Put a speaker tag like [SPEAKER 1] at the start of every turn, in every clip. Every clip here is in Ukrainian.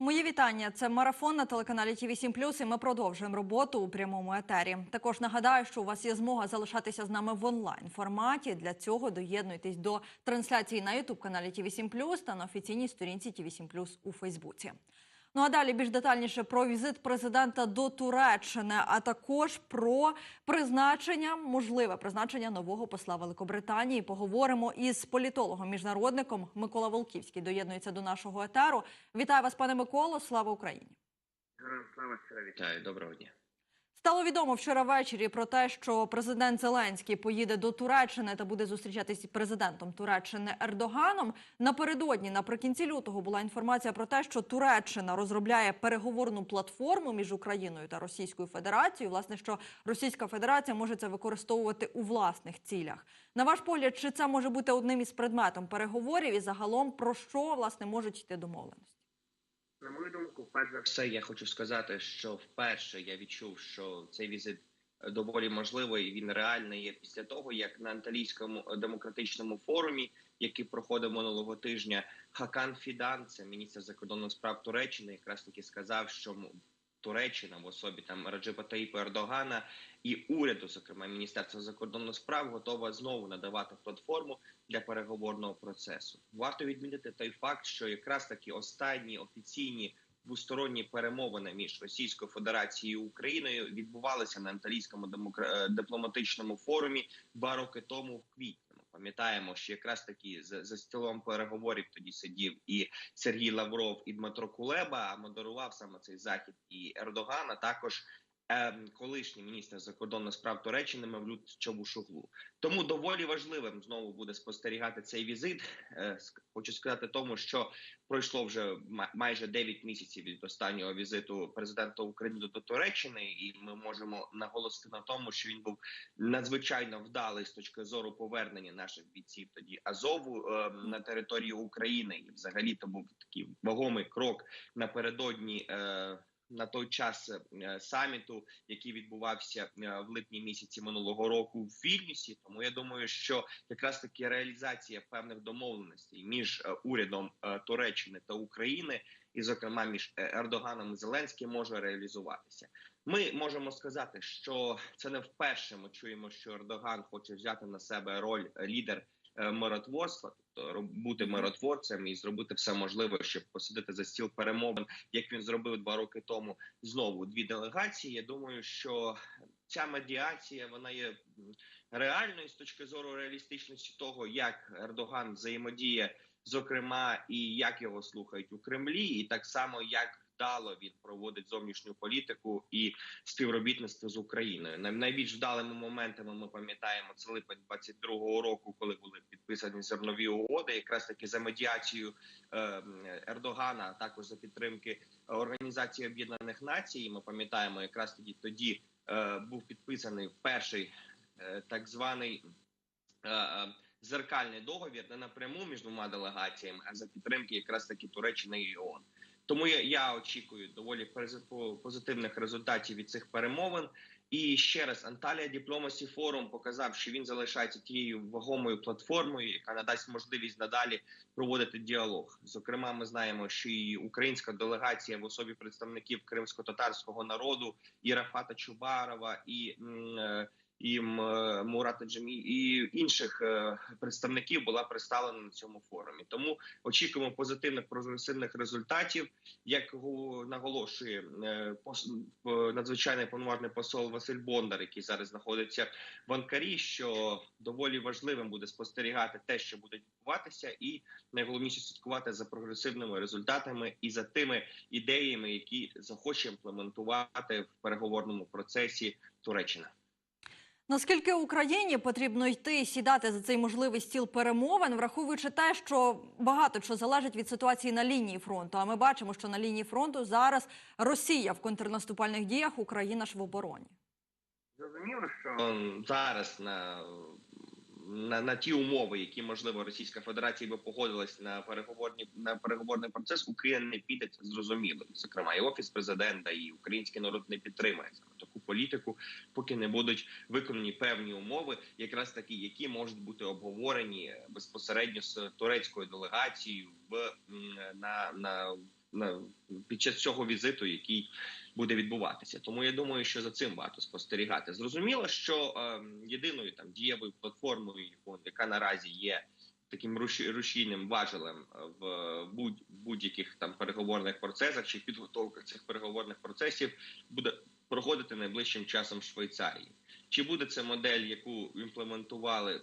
[SPEAKER 1] Мої вітання. Це марафон на телеканалі Ті 7 і ми продовжуємо роботу у прямому етері. Також нагадаю, що у вас є змога залишатися з нами в онлайн форматі. Для цього доєднуйтесь до трансляції на Ютуб каналі Ті 7 та на офіційній сторінці Ті 7 у Фейсбуці. Ну а далі більш детальніше про візит президента до Туреччини, а також про призначення, можливе призначення нового посла Великобританії. Поговоримо із політологом міжнародником Микола Волківський. Доєднується до нашого етеру. Вітаю вас, пане Миколо. Слава Україні!
[SPEAKER 2] Героям слава вітаю.
[SPEAKER 3] Вітаю, доброго дня.
[SPEAKER 1] Стало відомо вчора ввечері про те, що президент Зеленський поїде до Туреччини та буде зустрічатися з президентом Туреччини Ердоганом. Напередодні, наприкінці лютого, була інформація про те, що Туреччина розробляє переговорну платформу між Україною та Російською Федерацією. Власне, що Російська Федерація може це використовувати у власних цілях. На ваш погляд, чи це може бути одним із предметом переговорів, і загалом про що власне можуть йти домовленості?
[SPEAKER 2] На мою думку, перш за все,
[SPEAKER 3] я хочу сказати, що вперше я відчув, що цей візит е, доволі можливий. Він реальний є після того, як на анталійському е, демократичному форумі, який проходив минулого тижня, Хакан Фідан, це міністр закордонних справ Туреччини, якраз таки сказав, що Туреччина в особі там Раджепа Таїпа Ердогана і уряду, зокрема Міністерства закордонних справ, готова знову надавати платформу для переговорного процесу. Варто відмітити той факт, що якраз таки останні офіційні двосторонні перемовини між Російською Федерацією і Україною відбувалися на анталійському е, дипломатичному форумі два роки тому в квітні. Пам'ятаємо, що якраз таки за, за стілом переговорів тоді сидів і Сергій Лавров і Дмитро Кулеба. А модерував саме цей захід і Ердогана. також колишній міністр закордонних справ Туреччини Мевлют Чавушоглу. Тому доволі важливим знову буде спостерігати цей візит. Е, Хочу сказати тому, що пройшло вже ма- майже 9 місяців від останнього візиту президента України до Туреччини, і ми можемо наголосити на тому, що він був надзвичайно вдалий з точки зору повернення наших бійців тоді Азову е, на територію України. І взагалі то був такий вагомий крок напередодні. На той час е, саміту, який відбувався е, в липні місяці минулого року в Вільнюсі. Тому я думаю, що якраз таки реалізація певних домовленостей між е, урядом Туреччини та України, і зокрема між Ердоганом і Зеленським, може реалізуватися. Ми можемо сказати, що це не вперше. Ми чуємо, що Ердоган хоче взяти на себе роль лідер миротворства, бути миротворцем і зробити все можливе, щоб посадити за стіл перемовин, як він зробив два роки тому. Знову дві делегації. Я думаю, що ця медіація вона є реальною з точки зору реалістичності того, як Ердоган взаємодіє, зокрема, і як його слухають у Кремлі, і так само як. Вдало він проводить зовнішню політику і співробітництво з Україною. Най- Найбільш вдалими моментами ми пам'ятаємо це липень 22-го року, коли були підписані зернові угоди, якраз таки за медіацією е, Ердогана, а також за підтримки Організації Об'єднаних Націй. Ми пам'ятаємо, якраз тоді тоді е, був підписаний перший е, так званий. Зеркальний договір не напряму між двома делегаціями, а за підтримки якраз таки Туреччини і ООН. Тому я, я очікую доволі пози- позитивних результатів від цих перемовин. І ще раз Анталія Дипломасі Форум показав, що він залишається тією вагомою платформою, яка надасть можливість надалі проводити діалог. Зокрема, ми знаємо, що і українська делегація в особі представників кримсько-татарського народу, і Рафата Чубарова, і е, і е, Мурата Джамі, і інших е, представників була представлена на цьому форумі. Тому очікуємо позитивних прогресивних результатів. Як наголошує е, надзвичайний повноважний посол Василь Бондар, який зараз знаходиться в Анкарі, що доволі важливим буде спостерігати те, що буде відбуватися, і найголовніше слідкувати за прогресивними результатами і за тими ідеями, які захоче імплементувати в переговорному процесі Туреччина.
[SPEAKER 1] Наскільки Україні потрібно йти сідати за цей можливий стіл перемовин, враховуючи те, що багато що залежить від ситуації на лінії фронту. А ми бачимо, що на лінії фронту зараз Росія в контрнаступальних діях, Україна ж в обороні.
[SPEAKER 2] зрозуміло, що
[SPEAKER 3] Ем, зараз на, на, на ті умови, які можливо Російська Федерація би погодилась на переговорні на переговорний процес, Україна не піде це зрозуміло. Зокрема, і офіс президента, і український народ не підтримає таку політику, поки не будуть виконані певні умови, якраз такі, які можуть бути обговорені безпосередньо з турецькою делегацією в на, на на під час цього візиту, який буде відбуватися. Тому я думаю, що за цим варто спостерігати. Зрозуміло, що е, єдиною там дієвою платформою, яка наразі є таким руші- рушійним важелем е, в будь- будь-яких там переговорних процесах чи підготовках цих переговорних процесів, буде проходити найближчим часом в Швейцарії. Чи буде це модель, яку імплементували е,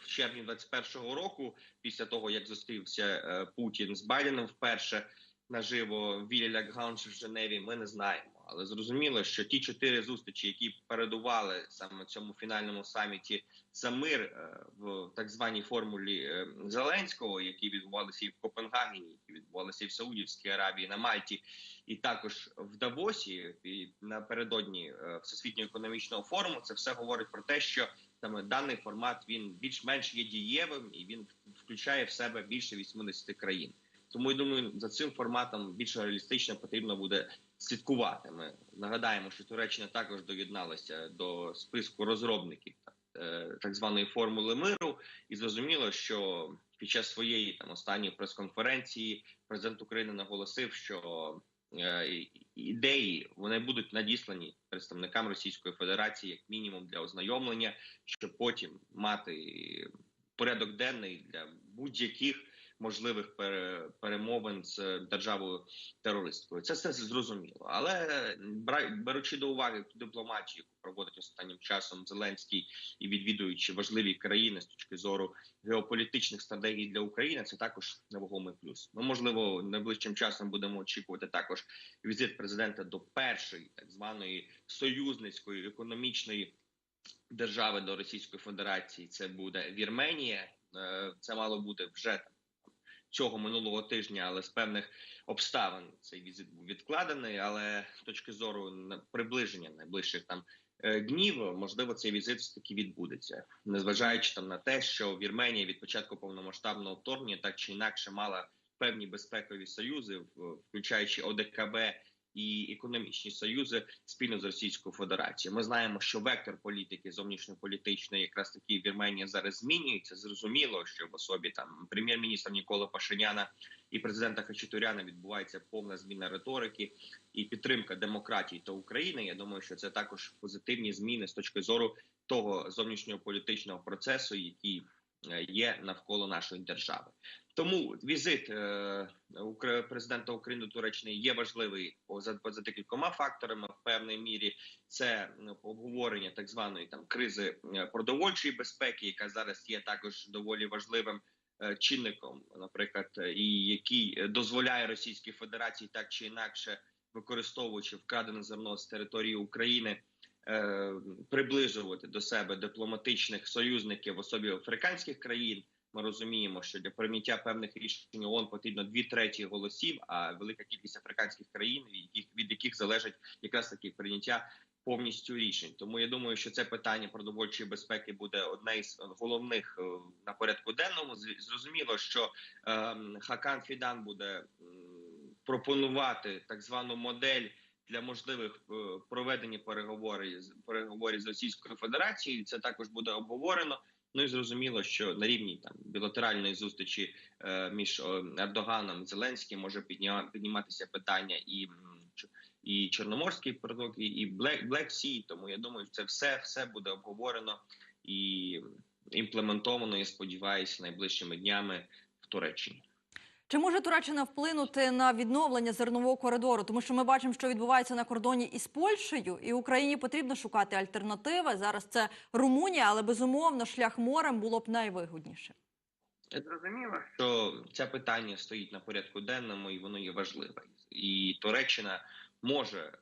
[SPEAKER 3] в червні 21-го року, після того як зустрівся е, Путін з Байденом вперше наживо в Вілі Лягранж в Женеві, ми не знаємо. Але зрозуміло, що ті чотири зустрічі, які передували саме цьому фінальному саміті за мир е, в так званій формулі е, Зеленського, які відбувалися і в Копенгагені, які відбувалися і в Саудівській Аравії, на Мальті, і також в Давосі, і напередодні е, всесвітнього економічного форуму, це все говорить про те, що саме даний формат він більш-менш є дієвим і він включає в себе більше 80 країн. Тому я думаю, за цим форматом більш реалістично потрібно буде слідкувати. Ми нагадаємо, що Туреччина також доєдналася до списку розробників е, так званої формули миру, і зрозуміло, що під час своєї там останньої прес-конференції президент України наголосив, що е, ідеї вони будуть надіслані представникам Російської Федерації як мінімум для ознайомлення, щоб потім мати порядок денний для будь-яких можливих пере- перемовин з державою терористкою. Це все зрозуміло, але беручи до уваги дипломатію, яку проводить останнім часом Зеленський і відвідуючи важливі країни з точки зору геополітичних стратегій для України, це також невагомий плюс. Ми можливо найближчим часом будемо очікувати також візит президента до першої так званої союзницької економічної держави до Російської Федерації. Це буде Вірменія. Е, Це мало бути вже цього минулого тижня, але з певних обставин цей візит був відкладений. Але з точки зору приближення найближчих там е, днів, можливо, цей візит все таки відбудеться, незважаючи там на те, що Вірменія від початку повномасштабного вторгнення так чи інакше мала певні безпекові союзи, включаючи ОДКБ і економічні союзи спільно з Російською Федерацією. Ми знаємо, що вектор політики зовнішньополітичної, якраз таки Вірменія зараз змінюється. Зрозуміло, що в особі там прем'єр-міністра Нікола Пашиняна і президента Хачатуряна відбувається повна зміна риторики і підтримка демократії та України. Я думаю, що це також позитивні зміни з точки зору того зовнішнього політичного процесу, який е, є навколо нашої держави. Тому візит е, президента України до Туреччини є важливий по- за, декількома факторами. В певній мірі це обговорення так званої там кризи продовольчої безпеки, яка зараз є також доволі важливим е, чинником, наприклад, е, і який дозволяє Російській Федерації так чи інакше використовуючи вкрадене зерно з території України. Приближувати до себе дипломатичних союзників в особі африканських країн, ми розуміємо, що для прийняття певних рішень ООН потрібно дві треті голосів, а велика кількість африканських країн, від яких, залежить якраз таки прийняття повністю рішень. Тому я думаю, що це питання продовольчої безпеки буде одне із головних е, на порядку денному. Зрозуміло, що е, Хакан Фідан буде пропонувати так звану модель. Для можливих е, проведення переговорів переговорів з Російською Федерацією це також буде обговорено. Ну і зрозуміло, що на рівні там білатеральної зустрічі е, між е, Ердоганом і Зеленським може підня, підніматися питання і, і Чорноморський проток, і Black, Black Sea. Тому я думаю, це все, все буде обговорено і імплементовано. Я сподіваюся, найближчими днями в Туреччині.
[SPEAKER 1] Чи може Туреччина вплинути на відновлення зернового коридору? Тому що ми бачимо, що відбувається на кордоні із Польщею, і Україні потрібно шукати альтернативи. Зараз це Румунія, але безумовно шлях морем було б найвигідніше.
[SPEAKER 2] Зрозуміло,
[SPEAKER 3] що це питання стоїть на порядку денному, і воно є важливе. І Туреччина може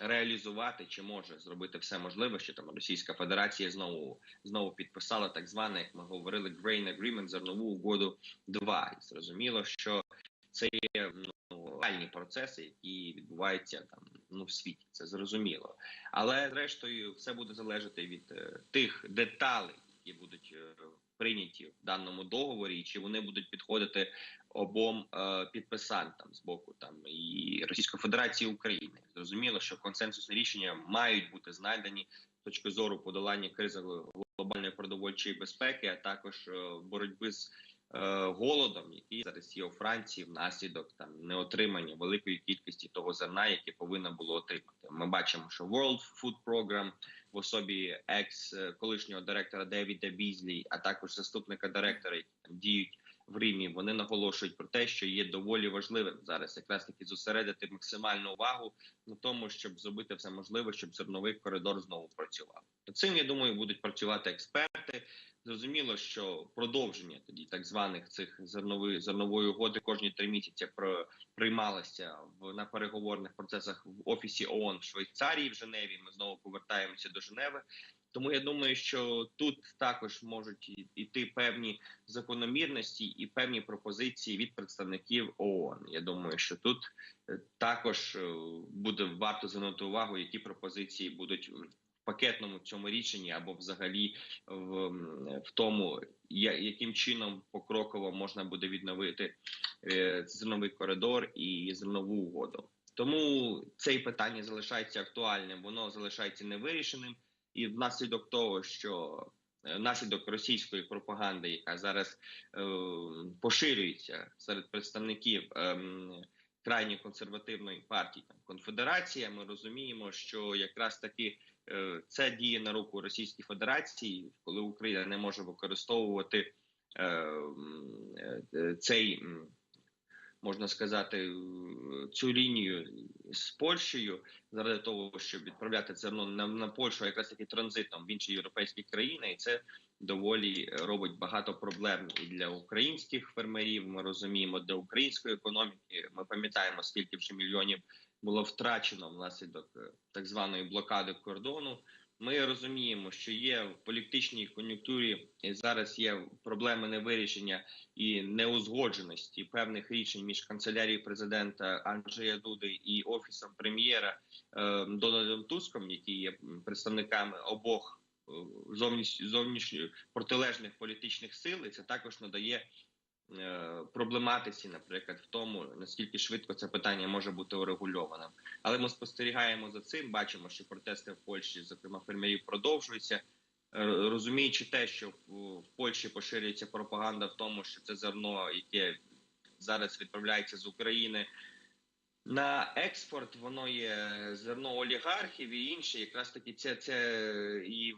[SPEAKER 3] реалізувати чи може зробити все можливе, що там Російська Федерація знову знову підписала так зване, як ми говорили, Grain Agreement, зернову угоду 2. І зрозуміло, що це є ну, реальні процеси, які відбуваються там ну в світі. Це зрозуміло. Але зрештою все буде залежати від е, тих деталей, які будуть е, прийняті в даному договорі, і чи вони будуть підходити обом е, підписантам з боку там і Російської Федерації і України. Зрозуміло, що консенсусні рішення мають бути знайдені з точки зору подолання кризи глобальної продовольчої безпеки, а також е, боротьби з е, голодом, який зараз є у Франції внаслідок там неотримання великої кількості того зерна, яке повинно було отримати. Ми бачимо, що World Food Program в особі екс е, колишнього директора Девіда Бізлі, а також заступника директора, які там діють в Римі. Вони наголошують про те, що є доволі важливим зараз якраз таки зосередити максимальну увагу на тому, щоб зробити все можливе, щоб зерновий коридор знову працював. Цим я думаю, будуть працювати експерти. Зрозуміло, що продовження тоді так званих цих зернової зернової угоди кожні три місяці приймалося в на переговорних процесах в офісі ООН в Швейцарії в Женеві. Ми знову повертаємося до Женеви. Тому я думаю, що тут також можуть іти певні закономірності і певні пропозиції від представників ООН. Я думаю, що тут е, також е, буде варто звернути увагу, які пропозиції будуть пакетному цьому рішенні або взагалі в, в тому, яким чином покроково можна буде відновити е, зерновий коридор і зернову угоду. Тому це питання залишається актуальним, воно залишається невирішеним, і внаслідок того, що е, внаслідок російської пропаганди, яка зараз е, поширюється серед представників ем, крайньо консервативної партії там конфедерація, ми розуміємо, що якраз таки е, це діє на руку Російській Федерації, коли Україна не може використовувати е, е, цей. Можна сказати, е, цю лінію з Польщею заради того, щоб відправляти зерно на, на Польщу, якраз таки транзитом в інші європейські країни, і це доволі е, робить багато проблем і для українських фермерів. Ми розуміємо, для української економіки. Ми пам'ятаємо, скільки вже мільйонів було втрачено внаслідок е, так званої блокади кордону. Ми розуміємо, що є в політичній кон'юнктурі зараз є проблеми невирішення і неузгодженості певних рішень між канцелярією президента Анджея Дуди і офісом прем'єра е, Дональдом Туском, які є представниками обох е, зовніш, протилежних політичних сил, і це також надає проблематиці, наприклад, в тому наскільки швидко це питання може бути урегульованим. Але ми спостерігаємо за цим. Бачимо, що протести в Польщі, зокрема фермерів, продовжуються. Е, Розуміючи те, що в Польщі поширюється пропаганда в тому, що це зерно, яке зараз відправляється з України на експорт, воно є зерно олігархів і інше. Якраз таки це, це і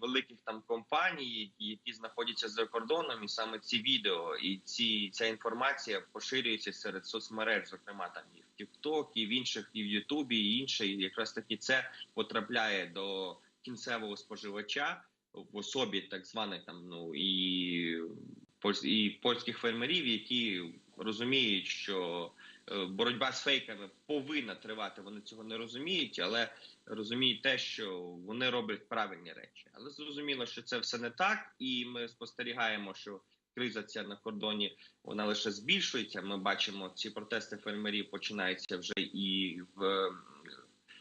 [SPEAKER 3] компаній, які знаходяться за кордоном, і саме ці відео і ці ця інформація поширюється серед соцмереж, зокрема там і в TikTok, і в інших, і в Ютубі, і інше. І якраз таки це потрапляє до кінцевого споживача в особі так званих там ну і і польських фермерів, які розуміють, що боротьба з фейками повинна тривати. Вони цього не розуміють, але розуміють те, що вони роблять правильні речі. Але зрозуміло, що це все не так, і ми спостерігаємо, що криза ця на кордоні вона лише збільшується. Ми бачимо, ці протести фермерів починаються вже і в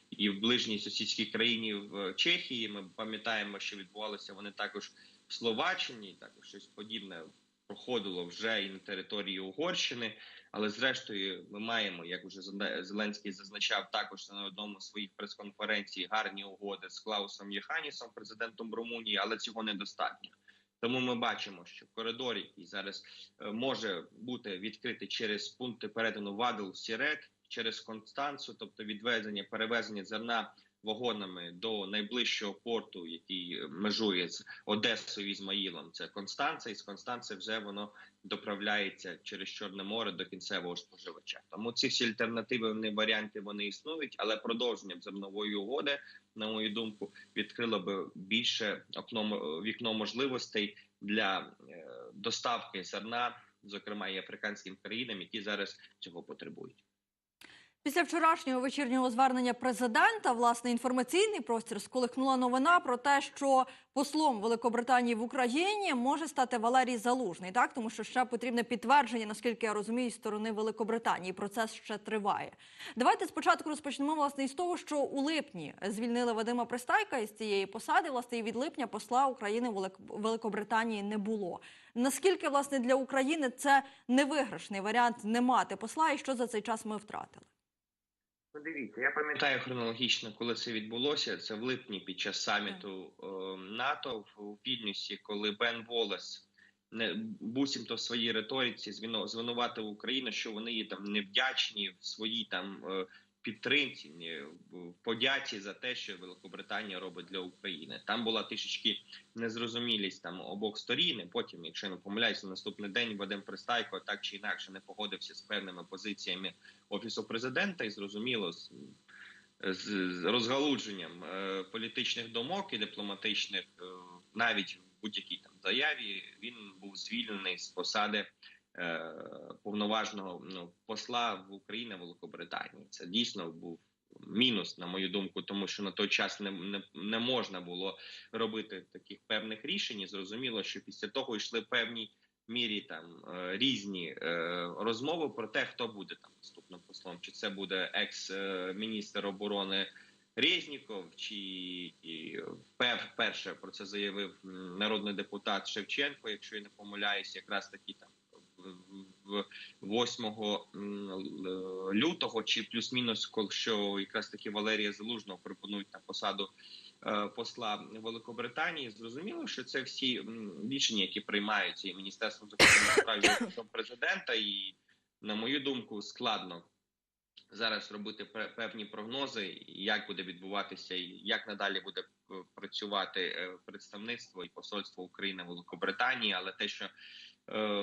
[SPEAKER 3] і в ближній сусідській країні в Чехії. Ми пам'ятаємо, що відбувалося вони також в Словаччині. Також щось подібне проходило вже і на території Угорщини. Але зрештою, ми маємо, як вже Зеле- Зеленський зазначав, також на одному з своїх прес-конференцій гарні угоди з Клаусом Єханісом, президентом Румунії, але цього недостатньо. Тому ми бачимо, що коридор, який зараз е, може бути відкритий через пункти перетину Вадл Сірет, через Констанцу, тобто відвезення, перевезення зерна вагонами до найближчого порту, який е, межує з Одесою і Ізмаїлом. Це Констанца, і з Констанци вже воно доправляється через Чорне море до кінцевого споживача. Тому ці всі альтернативні варіанти вони існують, але продовженням зернової угоди, на мою думку, відкрило би більше окно вікно можливостей для е, доставки зерна, зокрема і африканським країнам, які зараз цього потребують.
[SPEAKER 1] Після вчорашнього вечірнього звернення президента власне інформаційний простір сколихнула новина про те, що послом Великобританії в Україні може стати Валерій Залужний, так тому що ще потрібне підтвердження, наскільки я розумію, сторони Великобританії. Процес ще триває. Давайте спочатку розпочнемо власне із того, що у липні звільнили Вадима Пристайка із цієї посади. Власне, і від липня посла України в Великобританії не було. Наскільки власне для України це невиграшний варіант не мати посла, і що за цей час ми втратили?
[SPEAKER 2] Ну, дивіться, я пам'ятаю.
[SPEAKER 3] Хронологічно, коли це відбулося. Це в липні під час саміту е, НАТО в Вільнюсі, коли Бен Волес не буцімто в своїй риториці звіно- звинуватив Україну, що вони є там невдячні в своїй там е, підтримці, в подяці за те, що Великобританія робить для України. Там була трішечки незрозумілість там обох сторін. Потім, якщо не помиляюся, наступний день Вадим Пристайко так чи інакше не погодився з певними позиціями офісу президента, і зрозуміло з, з, розгалудженням е, політичних думок і дипломатичних, е, навіть в будь-якій там заяві, він був звільнений з посади. Е, Повноважного ну посла в Україні Великобританії це дійсно був мінус, на мою думку, тому що на той час не, не, не можна було робити таких певних рішень. І зрозуміло, що після того йшли певні мірі там е, різні е, розмови про те, хто буде там наступним послом, чи це буде екс-міністр оборони Резніков, чи і пер, перше про це заявив народний депутат Шевченко, якщо я не помиляюсь, якраз таки там. В- в 8 лютого, чи плюс-мінус, що якраз таки Валерія Залужного пропонують на посаду е, посла Великобританії. Зрозуміло, що це всі рішення, які приймаються і міністерством закордонних справ президента, і на мою думку, складно зараз робити пе- певні прогнози, як буде відбуватися, і як надалі буде е, працювати е, представництво і посольство України в Великобританії, але те, що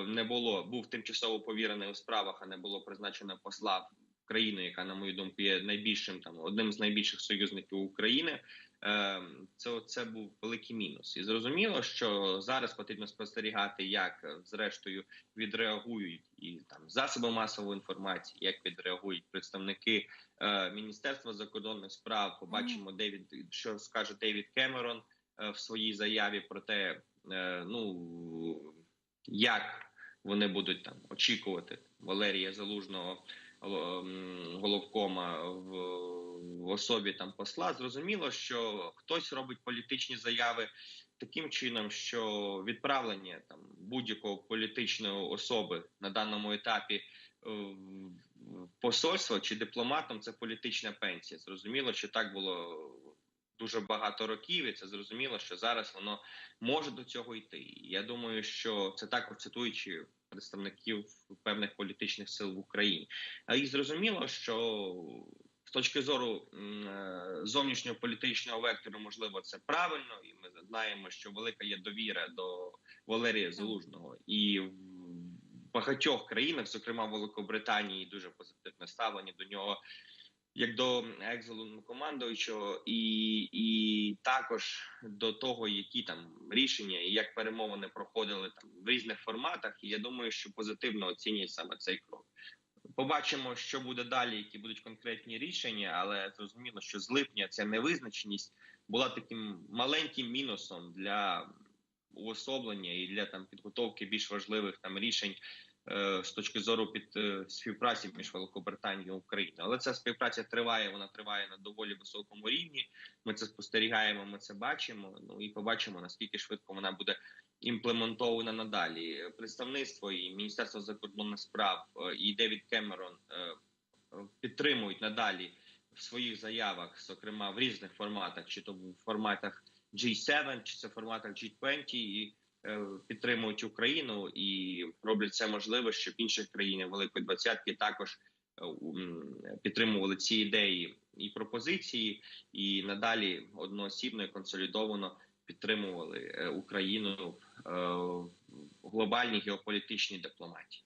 [SPEAKER 3] не було, був тимчасово повірений у справах, а не було призначено посла в країну, яка, на мою думку, є найбільшим там одним з найбільших союзників України. е, Це, це був великий мінус, і зрозуміло, що зараз потрібно спостерігати, як е, зрештою відреагують і там засоби масової інформації, як відреагують представники е, Міністерства закордонних справ. Побачимо, Девід, що скаже Девід Кемерон е, в своїй заяві про те, е, ну як вони будуть там очікувати Валерія Залужного головкома в, в особі там посла. Зрозуміло, що хтось робить політичні заяви таким чином, що відправлення там будь-якого політичної особи на даному етапі е, посольство чи дипломатом це політична пенсія. Зрозуміло, що так було дуже багато років, і це зрозуміло, що зараз воно може до цього йти. Я думаю, що це також цитуючи представників певних політичних сил в Україні. А і зрозуміло, що з точки зору е, зовнішнього політичного вектору, можливо, це правильно, і ми знаємо, що велика є довіра до Валерія Залужного і в багатьох країнах, зокрема в Великобританії, дуже позитивне ставлення до нього. Як до екс-командуючого, і, і також до того, які там рішення і як перемовини проходили там в різних форматах, і я думаю, що позитивно оцінює саме цей крок. Побачимо, що буде далі, які будуть конкретні рішення, але зрозуміло, що з липня ця невизначеність була таким маленьким мінусом для уособлення і для там підготовки більш важливих там рішень з точки зору під е, співпраці між Великобританією і Україною. Але ця співпраця триває, вона триває на доволі високому рівні. Ми це спостерігаємо, ми це бачимо. Ну і побачимо наскільки швидко вона буде імплементована надалі. Представництво і Міністерство закордонних справ е, і Девід Кемерон е, е, підтримують надалі в своїх заявах, зокрема в різних форматах, чи то в форматах G7, чи це в форматах G20, і е, підтримують Україну і роблять це можливе, щоб інші країни Великої Двадцятки також е, підтримували ці ідеї і пропозиції, і надалі одноосібно і консолідовано підтримували е, Україну е, в глобальній геополітичній дипломатії.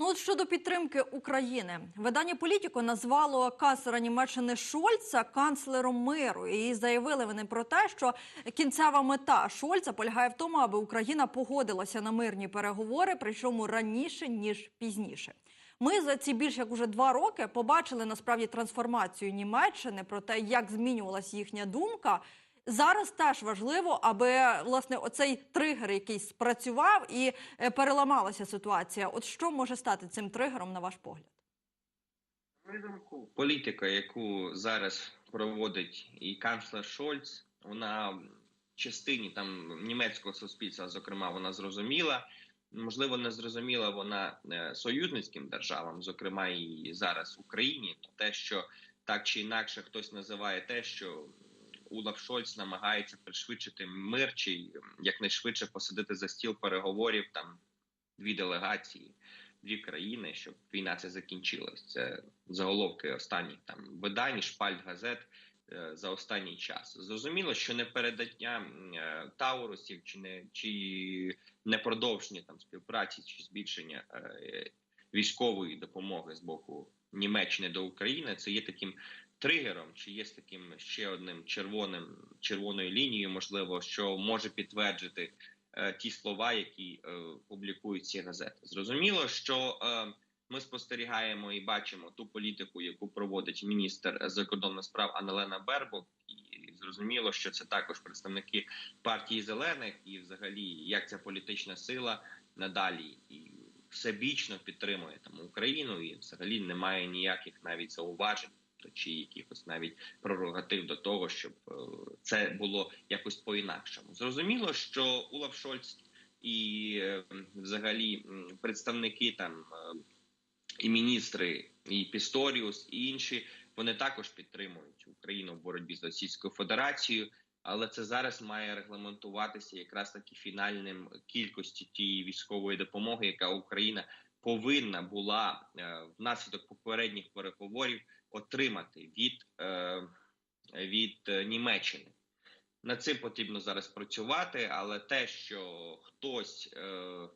[SPEAKER 1] Ну от щодо підтримки України, видання Політіко назвало канцлера Німеччини Шольца канцлером миру. І заявили вони про те, що кінцева мета Шольца полягає в тому, аби Україна погодилася на мирні переговори, причому раніше ніж пізніше. Ми за ці більш як уже два роки побачили насправді трансформацію Німеччини про те, як змінювалася їхня думка. Зараз теж важливо, аби власне оцей тригер якийсь спрацював і е, переламалася ситуація. От що може стати цим тригером, на ваш погляд?
[SPEAKER 3] Політика, яку зараз проводить і канцлер Шольц, вона в частині там німецького суспільства, зокрема, вона зрозуміла. Можливо, не зрозуміла вона е, союзницьким державам, зокрема і зараз Україні, те, що так чи інакше хтось називає те, що Улаф Шольц намагається пришвидшити мир чи якнайшвидше посадити за стіл переговорів там дві делегації, дві країни, щоб війна ця закінчилась. Це заголовки останніх там видань, шпальт газет е, за останній час. Зрозуміло, що не передання е, Таурусів чи не чи не продовження там співпраці чи збільшення е, військової допомоги з боку Німеччини до України, це є таким тригером, чи є таким ще одним червоним червоною лінією, можливо, що може підтвердити е, ті слова, які е, публікують ці газети. Зрозуміло, що е, ми спостерігаємо і бачимо ту політику, яку проводить міністр закордонних справ Анелена Бербок, і зрозуміло, що це також представники партії зелених, і взагалі як ця політична сила надалі і всебічно підтримує там Україну, і взагалі немає ніяких навіть зауважень чи якихось навіть прерогатив до того, щоб е, це було якось по-інакшому. Зрозуміло, що Улаф Шольц і е, взагалі представники там е, і міністри, і Пісторіус, і інші вони також підтримують Україну в боротьбі з Російською Федерацією. Але це зараз має регламентуватися якраз таки фінальним кількості тієї військової допомоги, яка Україна повинна була внаслідок попередніх переговорів отримати від, е, від е, Німеччини. Над цим потрібно зараз працювати, але те, що хтось е,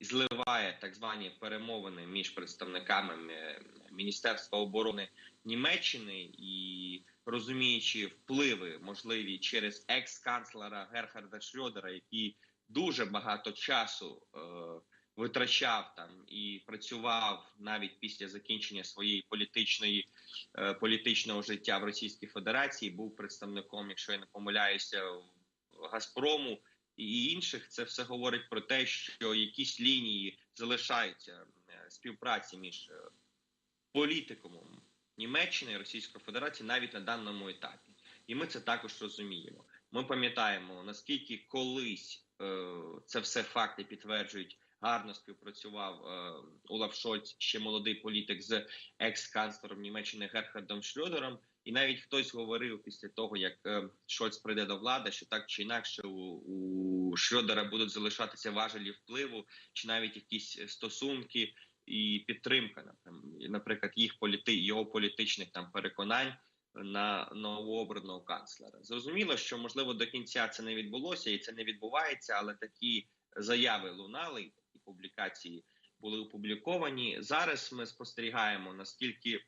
[SPEAKER 3] зливає так звані перемовини між представниками Міністерства оборони Німеччини і розуміючи впливи можливі через екс-канцлера Герхарда Шрёдера, який дуже багато часу витрачав там і працював навіть після закінчення своєї політичної е, політичного життя в Російській Федерації, був представником, якщо я не помиляюся, Газпрому і інших. Це все говорить про те, що якісь лінії залишаються е, співпраці між е, політиком Німеччини і Російської Федерації навіть на даному етапі, і ми це також розуміємо. Ми пам'ятаємо наскільки колись е, це все факти підтверджують. Гарно співпрацював е, Олаф Шольц, ще молодий політик з екс-канцлером Німеччини Герхардом Шльодером. І навіть хтось говорив після того, як е, Шольц прийде до влади, що так чи інакше у, у Шльодера будуть залишатися важелі впливу, чи навіть якісь стосунки і підтримка, наприклад, їх політи його політичних там переконань на новообраного канцлера. Зрозуміло, що можливо до кінця це не відбулося і це не відбувається, але такі заяви лунали, публікації були опубліковані. Зараз ми спостерігаємо наскільки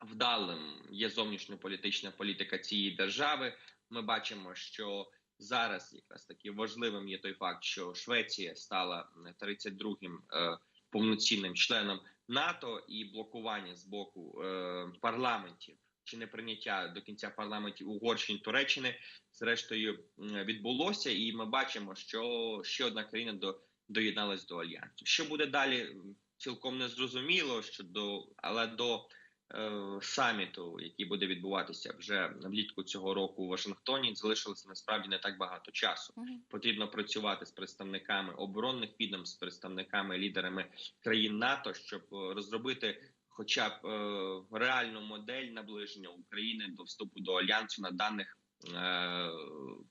[SPEAKER 3] вдалим є зовнішньополітична політика цієї держави. Ми бачимо, що зараз якраз таки важливим є той факт, що Швеція стала 32-м е, повноцінним членом НАТО і блокування з боку е, парламентів чи не прийняття до кінця парламентів Угорщини Туреччини, зрештою відбулося, і ми бачимо, що ще одна країна до доєдналась до альянсу. Що буде далі, цілком не зрозуміло. Що до але до е, саміту, який буде відбуватися вже влітку цього року у Вашингтоні, залишилося насправді не так багато часу
[SPEAKER 1] Мгм.
[SPEAKER 3] потрібно працювати з представниками оборонних відомств, з представниками лідерами країн НАТО, щоб е, розробити хоча б е, реальну модель наближення України до вступу до альянсу на даних е,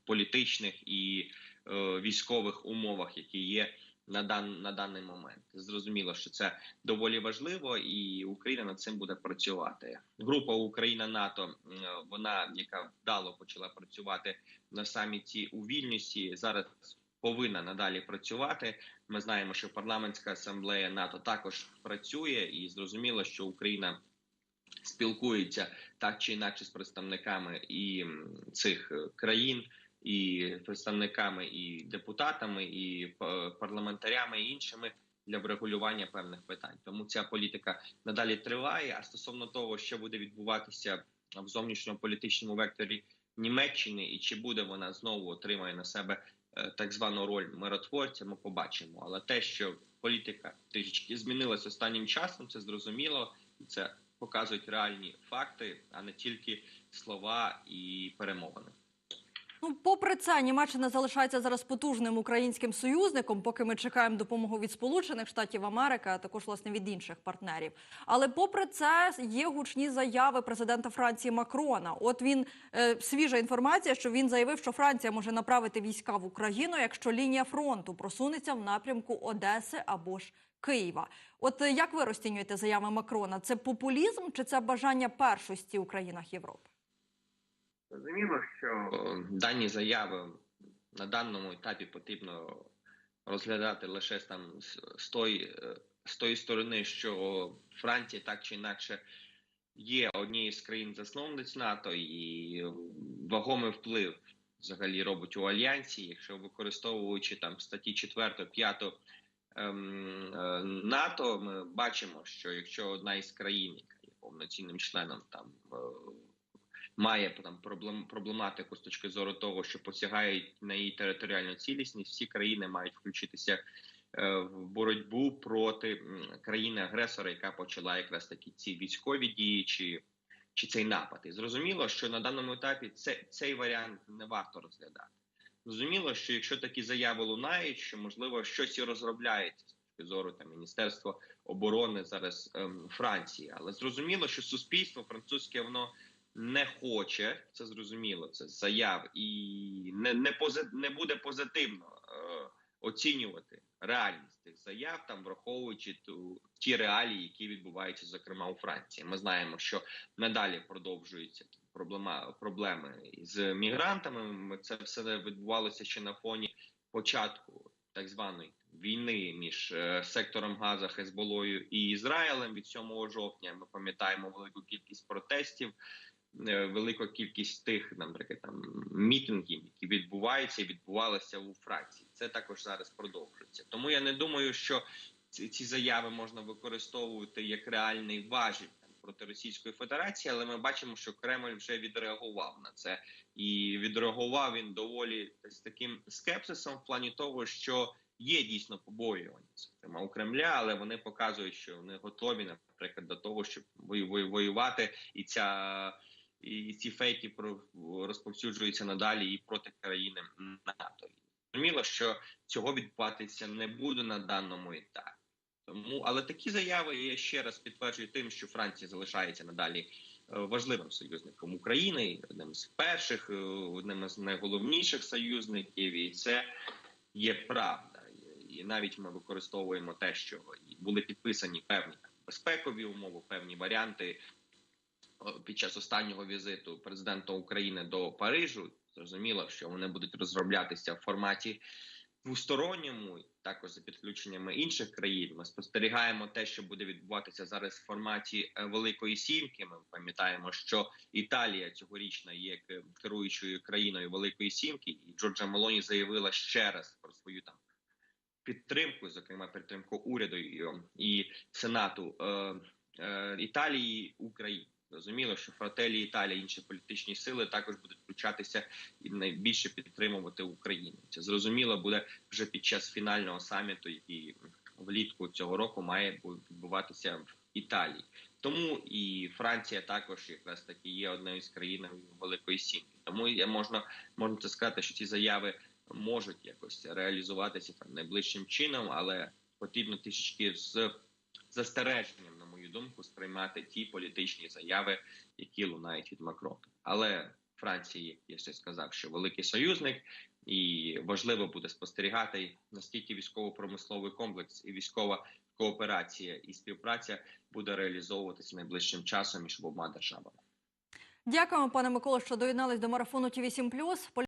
[SPEAKER 3] політичних і е, військових умовах, які є на дан на даний момент. Зрозуміло, що це доволі важливо, і Україна над цим буде працювати. Група Україна НАТО, е, вона яка вдало почала працювати на саміті у Вільнюсі, зараз повинна надалі працювати. Ми знаємо, що парламентська асамблея НАТО також працює, і зрозуміло, що Україна спілкується так чи інакше з представниками і цих е, країн, і представниками, і депутатами, і парламентарями, і іншими для врегулювання певних питань. Тому ця політика надалі триває. А стосовно того, що буде відбуватися в зовнішньому політичному векторі Німеччини, і чи буде вона знову отримає на себе е, так звану роль миротворця, ми побачимо. Але те, що політика трішечки змінилась останнім часом, це зрозуміло, і це показують реальні факти, а не тільки слова і перемовини.
[SPEAKER 1] Ну, попри це, Німеччина залишається зараз потужним українським союзником, поки ми чекаємо допомогу від Сполучених Штатів Америки, а також власне від інших партнерів. Але попри це є гучні заяви президента Франції Макрона. От він е, свіжа інформація, що він заявив, що Франція може направити війська в Україну, якщо лінія фронту просунеться в напрямку Одеси або ж Києва. От е, як ви розцінюєте заяви Макрона? Це популізм чи це бажання першості у країнах Європи?
[SPEAKER 2] Зрозуміло, що
[SPEAKER 3] Е, Дані заяви на даному етапі потрібно розглядати лише там з- тої, е, з тої сторони, що Франція так чи інакше є однією з країн-засновниць НАТО і вагомий вплив взагалі робить у альянсі, якщо використовуючи там статті 4, 5 ем, е, НАТО, ми бачимо, що якщо одна із країн, яка є повноцінним членом там. е, Має там проблем проблематику з точки зору того, що посягають на її територіальну цілісність, всі країни мають включитися е, в боротьбу проти країни-агресора, яка почала якраз такі ці військові дії чи, чи цей напад. І зрозуміло, що на даному етапі це, цей варіант не варто розглядати. Зрозуміло, що якщо такі заяви лунають, що можливо щось і розробляється з точки зору там Міністерства оборони зараз ем, Франції, але зрозуміло, що суспільство французьке воно не хоче, це зрозуміло, це заяв, і не не, пози, не буде позитивно е, оцінювати реальність цих заяв, там враховуючи ту ті реалії, які відбуваються, зокрема у Франції. Ми знаємо, що надалі продовжуються проблема проблеми з мігрантами. Це все відбувалося ще на фоні початку так званої війни між е, сектором Газа, Хезболою і Ізраїлем від 7 жовтня. Ми пам'ятаємо велику кількість протестів велика кількість тих, наприклад, там мітингів, які відбуваються і відбувалися у Франції. Це також зараз продовжується. Тому я не думаю, що ці, заяви можна використовувати як реальний важіль проти Російської Федерації, але ми бачимо, що Кремль вже відреагував на це, і відреагував він доволі з таким скепсисом в плані того, що. Є дійсно побоювання зокрема у Кремля, але вони показують, що вони готові, наприклад, до того, щоб вою- воювати, і ця і ці фейки про розповсюджуються надалі і проти країни НАТО. Зрозуміло, що цього відбуватися не буде на даному етапі. Тому, але такі заяви я ще раз підтверджую тим, що Франція залишається надалі е, важливим союзником України, одним з перших, е, одним з найголовніших союзників, і це є правда. І навіть ми використовуємо те, що були підписані певні безпекові умови, певні варіанти під час останнього візиту президента України до Парижу. Зрозуміло, що вони будуть розроблятися в форматі двосторонньому, також за підключеннями інших країн. Ми спостерігаємо те, що буде відбуватися зараз в форматі е, Великої Сімки. Ми пам'ятаємо, що Італія цьогорічна є керуючою країною Великої Сімки, і Джорджа Мелоні заявила ще раз про свою там підтримку, зокрема підтримку уряду і, і сенату е, е, Італії України. Зрозуміло, що Фрателі Італія, інші політичні сили також будуть включатися і найбільше підтримувати Україну. Це зрозуміло буде вже під час фінального саміту, який влітку цього року має бу- відбуватися в Італії. Тому і Франція також якраз таки є однією з країн Великої Сімки. Тому я можна можна це сказати, що ці заяви можуть якось реалізуватися там найближчим чином, але потрібно трішечки з застереженням, думку, сприймати ті політичні заяви, які лунають від Макрона. Але Франції, я ще сказав, що великий союзник, і важливо буде спостерігати наскільки військово-промисловий комплекс і військова кооперація і співпраця буде реалізовуватися найближчим часом між обома державами.
[SPEAKER 1] Дякуємо, пане Миколо, що доєднались до марафону Ті 7